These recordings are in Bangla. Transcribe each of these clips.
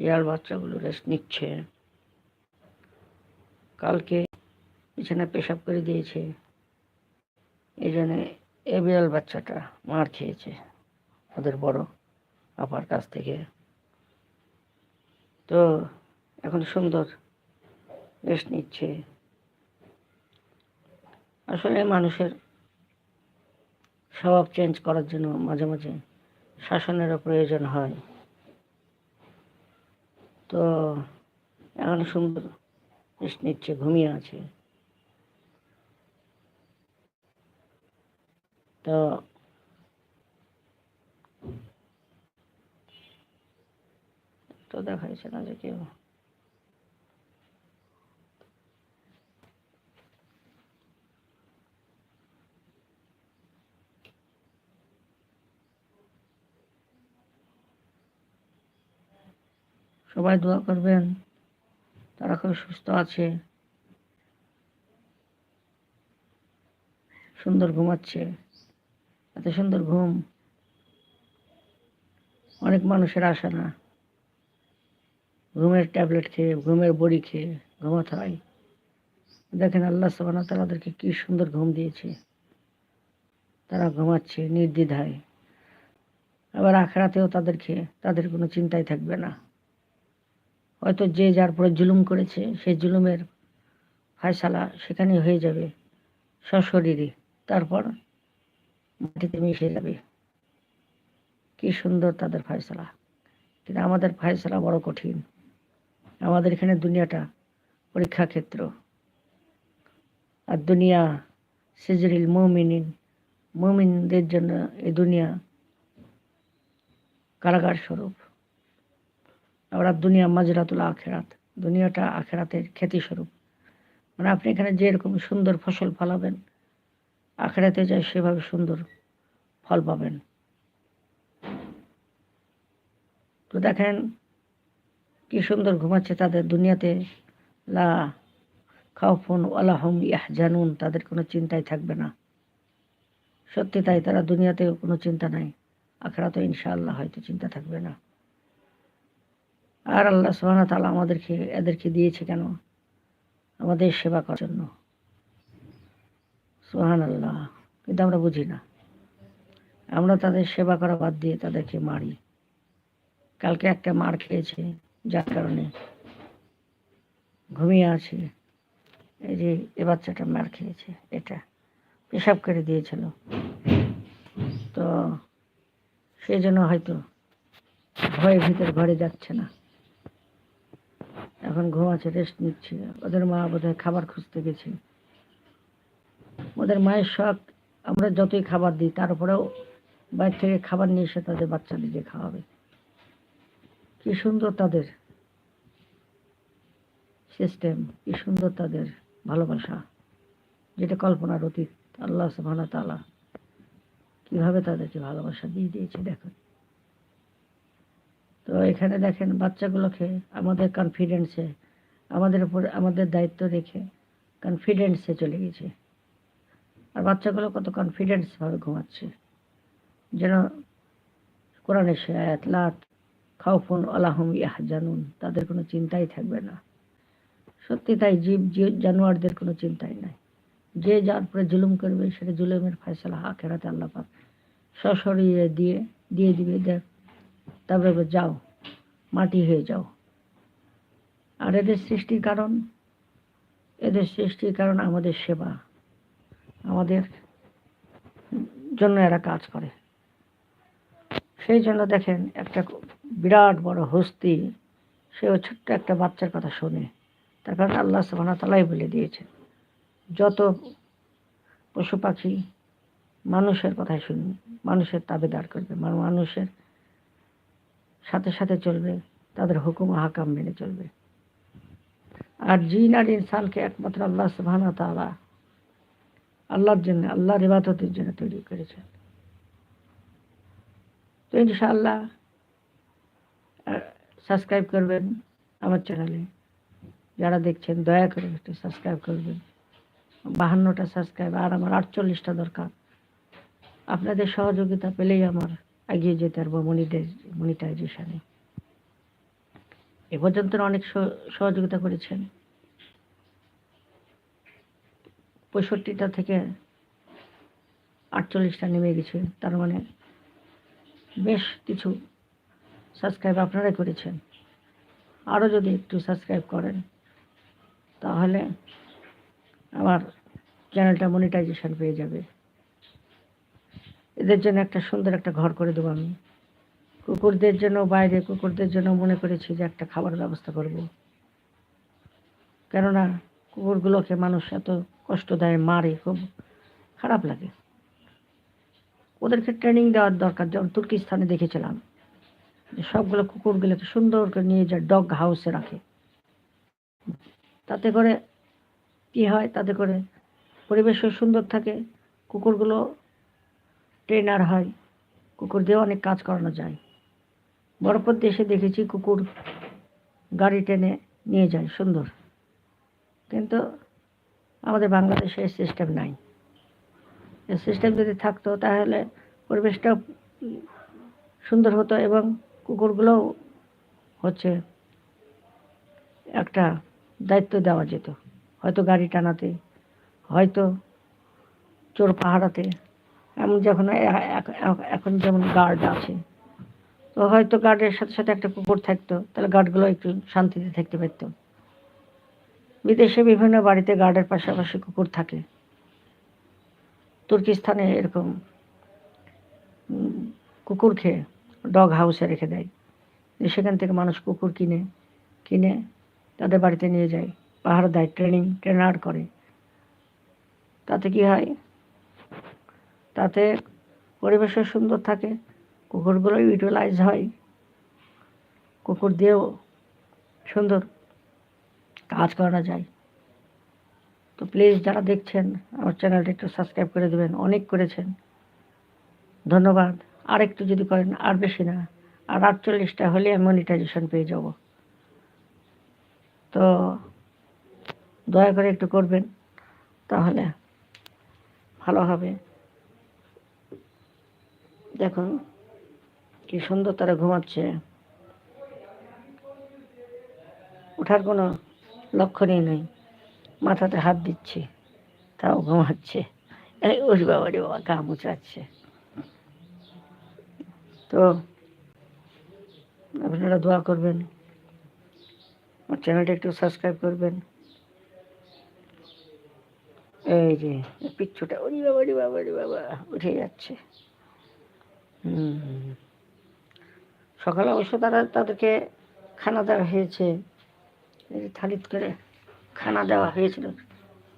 বিড়াল বাচ্চাগুলো রেস্ট নিচ্ছে। কালকে বিছানা পেশাব করে দিয়েছে। এই জন্যে এ বিড়াল বাচ্চাটা মার খেয়েছে ওদের বড় আপার কাছ থেকে। তো এখন সুন্দর রেস্ট নিচ্ছে। আসলে মানুষের স্বভাব চেঞ্জ করার জন্য মাঝে মাঝে শাসনেরও প্রয়োজন হয়। তো এখন সুন্দর রেস্ট নিচ্ছে ঘুমিয়ে আছে। তো তো দেখাইছে না যে কেউ। সবাই দোয়া করবেন, তারা খুব সুস্থ আছে। সুন্দর ঘুমাচ্ছে। এত সুন্দর ঘুম। অনেক মানুষের আসে না। ঘুমের ট্যাবলেট খেয়ে, ঘুমের বড়ি খেয়ে ঘুমাতে হয়। দেখেন আল্লাহ সাবানা তাদেরকে কি সুন্দর ঘুম দিয়েছে। তারা ঘুমাচ্ছে নির্দ্বিধায়। আবার আখড়াতেও তাদেরকে, তাদের কোনো চিন্তাই থাকবে না। হয়তো যে যার পরে জুলুম করেছে সেই জুলুমের ফায়সালা সেখানে হয়ে যাবে, সশরীরে। তারপর মাটিতে মিশে যাবে। কি সুন্দর তাদের ফায়সালা। কিন্তু আমাদের ফায়সালা বড় কঠিন। আমাদের এখানে দুনিয়াটা পরীক্ষা ক্ষেত্র আর দুনিয়া সিজরিল মৌমিনিন, মৌমিনদের জন্য এই দুনিয়া কারাগার স্বরূপ। আবার দুনিয়া মাজরাতুল আখেরাত, দুনিয়াটা আখেরাতের খ্যাতি স্বরূপ মানে আপনি এখানে যেরকম সুন্দর ফসল ফলাবেন, আখেরাতে যায় সেভাবে সুন্দর ফল পাবেন। তো দেখেন কি সুন্দর ঘুমাচ্ছে তাদের দুনিয়াতে। লা খাওফুন আলাহম ইয়াহজানুন, তাদের কোনো চিন্তাই থাকবে না। সত্যি তাই, তারা দুনিয়াতেও কোনো চিন্তা নাই। আখেরাতে ইনশাআল্লাহ হয়তো চিন্তা থাকবে না। আর আল্লাহ সোহানা তালা আমাদেরকে, এদেরকে দিয়েছে কেন? আমাদের সেবা করার জন্য। সোহান আল্লাহ কিন্তু আমরা বুঝি না। আমরা তাদের সেবা করা বাদ দিয়ে তাদেরকে মারি। কালকে একটা মার খেয়েছে, যার কারণে ঘুমিয়ে আছে। এই যে, এ বাচ্চাটা মার খেয়েছে, এটা পেশাব করে দিয়েছিল। তো সেই জন্য হয়তো ভয়ের ভিতর ঘরে যাচ্ছে না। এখন ঘুমাচ্ছে রেস্ট নিচ্ছে। ওদের মা বোধহয় খাবার খুঁজতে গেছে ওদের মায়ের শখ, আমরা যতই খাবার দিই তারপরেও বাইরে থেকে খাবার নিয়ে এসে তাদের বাচ্চাদেরকে খাওয়াবে। কি সুন্দর তাদের সিস্টেম কি সুন্দর তাদের ভালোবাসা, যেটা কল্পনার অতীত। আল্লাহ সুবহানাহু ওয়া তাআলা কীভাবে তাদেরকে ভালোবাসা দিয়ে দিয়েছে দেখুন তো এখানে দেখেন বাচ্চাগুলোকে আমাদের কনফিডেন্সে আমাদের উপর আমাদের দায়িত্ব রেখে কনফিডেন্সে চলে গেছে। আর বাচ্চাগুলো কত কনফিডেন্সভাবে ঘুমাচ্ছে। যেন কোরআনের সে আয়াত লাত খাউফুন আলাহম ইয়াহজানুন তাদের কোনো চিন্তাই থাকবে না। সত্যি তাই জীব জীব জানোয়ারদের কোনো চিন্তাই নাই। যে যার উপরে জুলুম করবে, সেটা জুলুমের ফয়সলা আখেরাতে আল্লাহ পাক সশরীরে দিয়ে দিয়ে দিবে। দেখ তারপরে যাও, মাটি হয়ে যাও। আর এদের সৃষ্টির কারণ? এদের সৃষ্টির কারণ আমাদের সেবা। আমাদের জন্য এরা কাজ করে। সেই জন্য দেখেন, একটা বিরাট বড় হস্তি, সেও ছোট্ট একটা বাচ্চার কথা শোনে। তার কারণ আল্লাহ ওয়া বলে দিয়েছেন, যত পশু পাখি মানুষের কথাই শুনবে মানুষের তাবেদার করবে মানে মানুষের সাথে সাথে চলবে, তাদের হুকুম হাকাম মেনে চলবে। আর জিন আর ইনসানকে একমাত্র আল্লাহ সুবহানাহু ওয়া তাআলা আল্লাহর জন্য, আল্লাহর ইবাদতের জন্য তৈরি করেছেন। তো ইনশাআল্লাহ সাবস্ক্রাইব করবেন আমার চ্যানেলে যারা দেখছেন, দয়া করে একটু সাবস্ক্রাইব করবেন। বাহান্নটা সাবস্ক্রাইব, আর আমার আটচল্লিশটা দরকার। আপনাদের সহযোগিতা পেলেই আমার এগিয়ে যেতে পারব মনিটাইজ, মনিটাইজেশনে। এ পর্যন্ত অনেক সহ- সহযোগিতা করেছেন। পঁয়ষট্টিটা থেকে আটচল্লিশটা নেমে গেছে, তার মানে বেশ কিছু সাবস্ক্রাইব আপনারাই করেছেন। আরও যদি একটু সাবস্ক্রাইব করেন, তাহলে আমার চ্যানেলটা মনিটাইজেশন পেয়ে যাবে। এদের জন্য একটা সুন্দর একটা ঘর করে দেবো আমি। কুকুরদের জন্য বাইরে, কুকুরদের জন্য মনে করেছি যে একটা খাবার ব্যবস্থা করব। কেননা কুকুরগুলোকে মানুষ এত কষ্ট দেয়, মারে, খুব খারাপ লাগে। ওদেরকে ট্রেনিং দেওয়ার দরকার। যেমন তুর্কিস্তানে দেখেছিলাম সবগুলো কুকুরগুলোকে সুন্দর করে নিয়ে যায় ডগ হাউসে রাখে। তাতে করে কি হয়? তাতে করে পরিবেশও সুন্দর থাকে। কুকুরগুলো ট্রেনার হয়। কুকুর দিয়ে অনেক কাজ করানো যায়। বরফের দেশে দেখেছি কুকুর গাড়ি টেনে নিয়ে যায়, সুন্দর। কিন্তু আমাদের বাংলাদেশে সিস্টেম নাই। এই সিস্টেম যদি থাকতো তাহলে পরিবেশটা সুন্দর হতো এবং কুকুরগুলোও হচ্ছে একটা দায়িত্ব দেওয়া যেত। হয়তো গাড়ি টানাতে, হয়তো চোর পাহারাতে এমন যখন এখন যেমন গার্ড আছে, তো হয়তো গার্ডের সাথে সাথে একটা কুকুর থাকতো, তাহলে গার্ডগুলো একটু শান্তিতে থাকতে পারতো। বিদেশে বিভিন্ন বাড়িতে গার্ডের পাশাপাশি কুকুর থাকে। তুর্কিস্তানে এরকম কুকুর খেয়ে ডগ হাউসে রেখে দেয়। সেখান থেকে মানুষ কুকুর কিনে কিনে তাদের বাড়িতে নিয়ে যায়। পাহাড় দেয় ট্রেনিং ট্রেনার করে। তাতে কি হয়? তাতে পরিবেশও সুন্দর থাকে। কুকুরগুলো ইউটিলাইজ হয়। কুকুর দিয়েও সুন্দর কাজ করা যায়। তো প্লিজ যারা দেখছেন, আমার চ্যানেলটা একটু সাবস্ক্রাইব করে দেবেন। অনেক করেছেন। ধন্যবাদ। আর একটু যদি করেন, আর বেশি না। আর আটচল্লিশটা হলে আমি মনিটাইজেশন পেয়ে যাব। তো দয়া করে একটু করবেন, তাহলে ভালো হবে। দেখুন কি সুন্দর তারা ঘুমাচ্ছে। ওঠার কোনো লক্ষণই নেই। মাথাতে হাত দিচ্ছি, তাও ঘুমাচ্ছে। ওর বাবা রে বাবা, গা মুচাচ্ছে তো, আপনারা দোয়া করবেন। আমার চ্যানেলটা একটু সাবস্ক্রাইব করবেন। এই যে পিচ্ছুটা ওরি বাবা রে বাবা রে বাবা, উঠে যাচ্ছে। সকালে অবশ্য তারা তাদেরকে খানা দেওয়া হয়েছে। থালিত করে খানা দেওয়া হয়েছিল।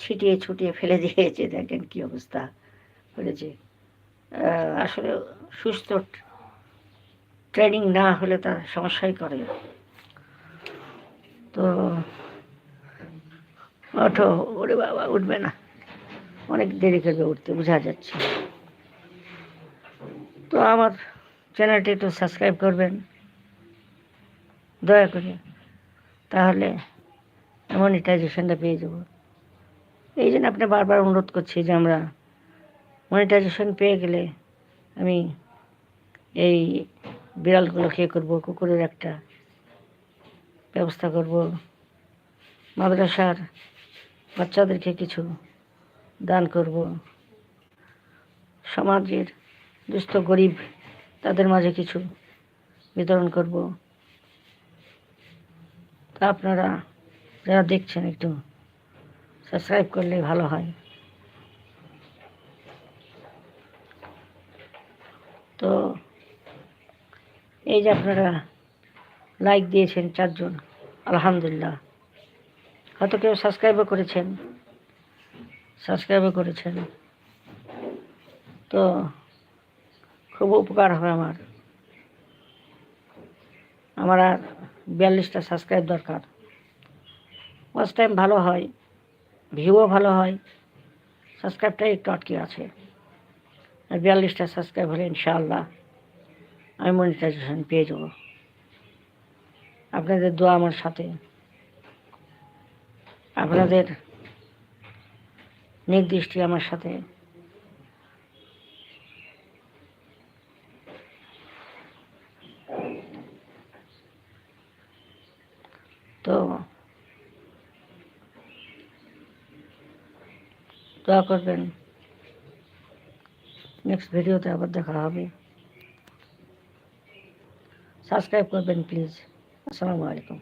ছিটিয়ে ছুটিয়ে ফেলে দিয়েছে। দেখেন কি অবস্থা হয়েছে। আসলে সুস্থ ট্রেনিং না হলে তার সমস্যাই করে। তো ওঠো, ওরে বাবা, উঠবে না। অনেক দেরি করবে উঠতে, বোঝা যাচ্ছে তো আমার চ্যানেলটি একটু সাবস্ক্রাইব করবেন, দয়া করে। তাহলে মনিটাইজেশনটা পেয়ে যাব। এই জন্য আপনি বারবার অনুরোধ করছি যে আমরা মনিটাইজেশন পেয়ে গেলে আমি এই বিড়ালগুলো খেয়ে করব, কুকুরের একটা ব্যবস্থা করব, মাদ্রাসার বাচ্চাদেরকে কিছু দান করব, সমাজের দুস্থ গরিব, তাদের মাঝে কিছু বিতরণ করব। তা আপনারা যারা দেখছেন একটু সাবস্ক্রাইব করলে ভালো হয়। তো এই যে আপনারা লাইক দিয়েছেন চারজন, আলহামদুলিল্লাহ। হয়তো কেউ সাবস্ক্রাইবও করেছেন। সাবস্ক্রাইবও করেছেন। তো খুব উপকার হবে আমার। আমার আর বিয়াল্লিশটা সাবস্ক্রাইব দরকার। ওয়াচ টাইম ভালো হয় ভিউও ভালো হয় সাবস্ক্রাইবটাই একটু আটকে আছে। আর বিয়াল্লিশটা সাবস্ক্রাইব হলে ইনশাআল্লাহ আমি মনিটাইজেশন পেয়ে যাব। আপনাদের দোয়া আমার সাথে। আপনাদের নির্দিষ্টি আমার সাথে। তো দোয়া করবেন নেক্সট ভিডিওতে আবার দেখা হবে সাবস্ক্রাইব করবেন প্লিজ আসসালামু আলাইকুম